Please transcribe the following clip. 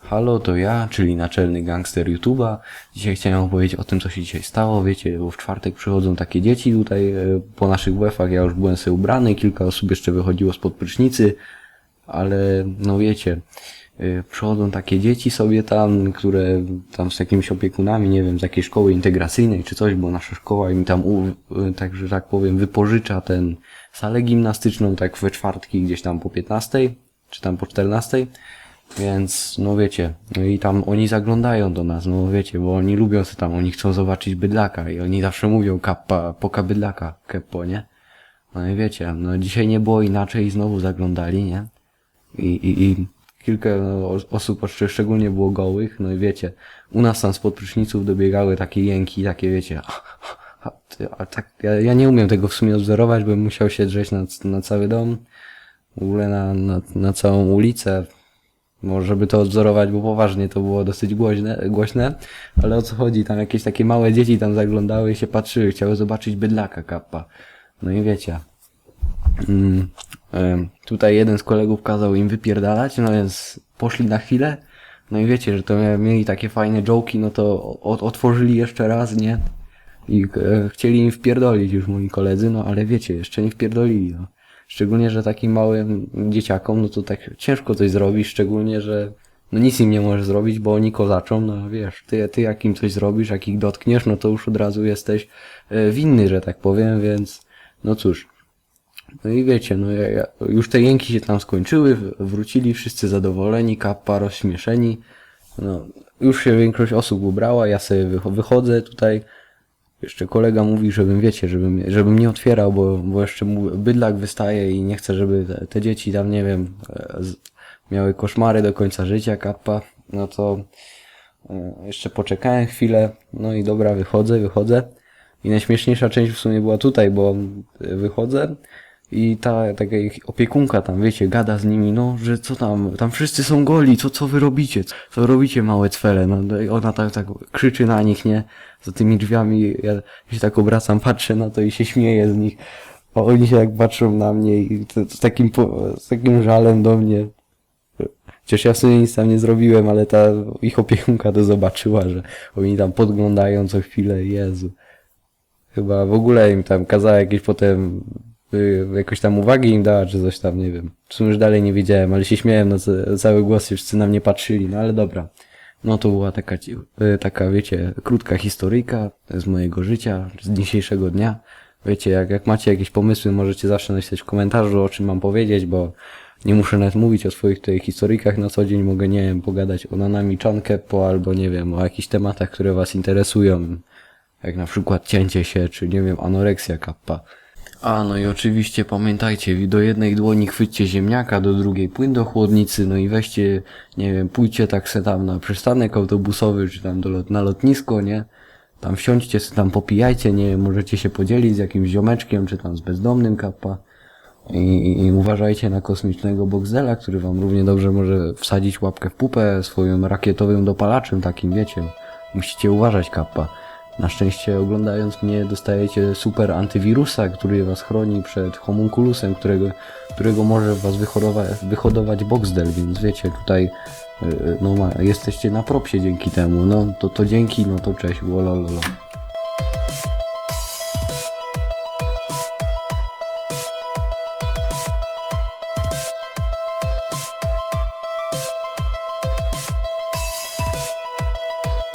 Halo, to ja, czyli naczelny gangster YouTube'a. Dzisiaj chciałem opowiedzieć o tym, co się dzisiaj stało. Wiecie, bo w czwartek przychodzą takie dzieci tutaj e, po naszych WF-ach. Ja już byłem sobie ubrany, kilka osób jeszcze wychodziło spod prysznicy, ale no wiecie, e, przychodzą takie dzieci sobie tam, które tam z jakimiś opiekunami, nie wiem, z jakiejś szkoły integracyjnej czy coś, bo nasza szkoła im tam, e, tak, że tak powiem, wypożycza ten salę gimnastyczną tak we czwartki gdzieś tam po 15 czy tam po 14. Więc, no wiecie, no i tam oni zaglądają do nas, no wiecie, bo oni lubią sobie tam, oni chcą zobaczyć bydlaka i oni zawsze mówią kappa, poka bydlaka, keppo, nie? No i wiecie, no dzisiaj nie było inaczej i znowu zaglądali, nie? I, i, i kilka no, os- osób szczególnie było gołych, no i wiecie, u nas tam spod pryszniców dobiegały takie jęki, takie wiecie, a, a tak, ja, ja nie umiem tego w sumie odwzorować, bym musiał się drzeć na, na cały dom, w ogóle na, na, na całą ulicę, może żeby to odwzorować, bo poważnie to było dosyć głośne, głośne, ale o co chodzi, tam jakieś takie małe dzieci tam zaglądały i się patrzyły, chciały zobaczyć bydlaka kappa. No i wiecie. Mm, em, tutaj jeden z kolegów kazał im wypierdalać, no więc poszli na chwilę, no i wiecie, że to mieli takie fajne joki, no to otworzyli jeszcze raz, nie? I e, chcieli im wpierdolić już moi koledzy, no ale wiecie, jeszcze nie wpierdolili, no. Szczególnie, że takim małym dzieciakom, no to tak ciężko coś zrobić, szczególnie, że no nic im nie możesz zrobić, bo oni kozaczą, no wiesz, ty, ty jak im coś zrobisz, jak ich dotkniesz, no to już od razu jesteś e, winny, że tak powiem, więc no cóż. No i wiecie, no ja, ja, już te jęki się tam skończyły, wrócili wszyscy zadowoleni, kappa rozśmieszeni. No, już się większość osób ubrała, ja sobie wycho- wychodzę tutaj. Jeszcze kolega mówi, żebym, wiecie, żebym, żebym nie otwierał, bo, bo jeszcze bydlak wystaje i nie chcę, żeby te, te dzieci tam, nie wiem, e, z, miały koszmary do końca życia, kappa. No to e, jeszcze poczekałem chwilę, no i dobra, wychodzę, wychodzę. I najśmieszniejsza część w sumie była tutaj, bo e, wychodzę i ta taka ich opiekunka tam, wiecie, gada z nimi, no, że co tam, tam wszyscy są goli, co, co wy robicie, co robicie małe cwele, no, no i ona tak, tak krzyczy na nich, nie, za tymi drzwiami, ja się tak obracam, patrzę na to i się śmieję z nich, a oni się tak patrzą na mnie i z takim, z takim żalem do mnie, Chociaż ja w sumie nic tam nie zrobiłem, ale ta ich opiekunka to zobaczyła, że oni tam podglądają co chwilę, Jezu. Chyba w ogóle im tam kazała jakieś potem jakoś tam uwagi im dała, czy coś tam, nie wiem. W sumie już dalej nie wiedziałem, ale się śmiałem na ca- cały głos, wszyscy na mnie patrzyli, no ale dobra. No to była taka, y, taka wiecie, krótka historyjka z mojego życia, z dzisiejszego dnia. Wiecie, jak, jak macie jakieś pomysły, możecie zawsze napisać w komentarzu, o czym mam powiedzieć, bo nie muszę nawet mówić o swoich tutaj historykach na co dzień, mogę, nie wiem, pogadać o nanami Chankepo, albo nie wiem, o jakichś tematach, które was interesują, jak na przykład cięcie się, czy nie wiem, anoreksja kappa. A, no i oczywiście pamiętajcie, do jednej dłoni chwyćcie ziemniaka, do drugiej płyn do chłodnicy, no i weźcie, nie wiem, pójdźcie tak se tam na przystanek autobusowy, czy tam do, na lotnisko, nie? Tam wsiądźcie se tam popijajcie, nie wiem, możecie się podzielić z jakimś ziomeczkiem, czy tam z bezdomnym kappa. I, i, I uważajcie na kosmicznego Boxdela, który wam równie dobrze może wsadzić łapkę w pupę swoim rakietowym dopalaczem takim, wiecie. Musicie uważać, kappa. Na szczęście oglądając mnie dostajecie super antywirusa, który was chroni przed homunculusem, którego, którego może was wyhodować Boxdel, więc wiecie, tutaj y, no, ma- jesteście na propsie dzięki temu. No to, to dzięki, no to cześć, wolololo.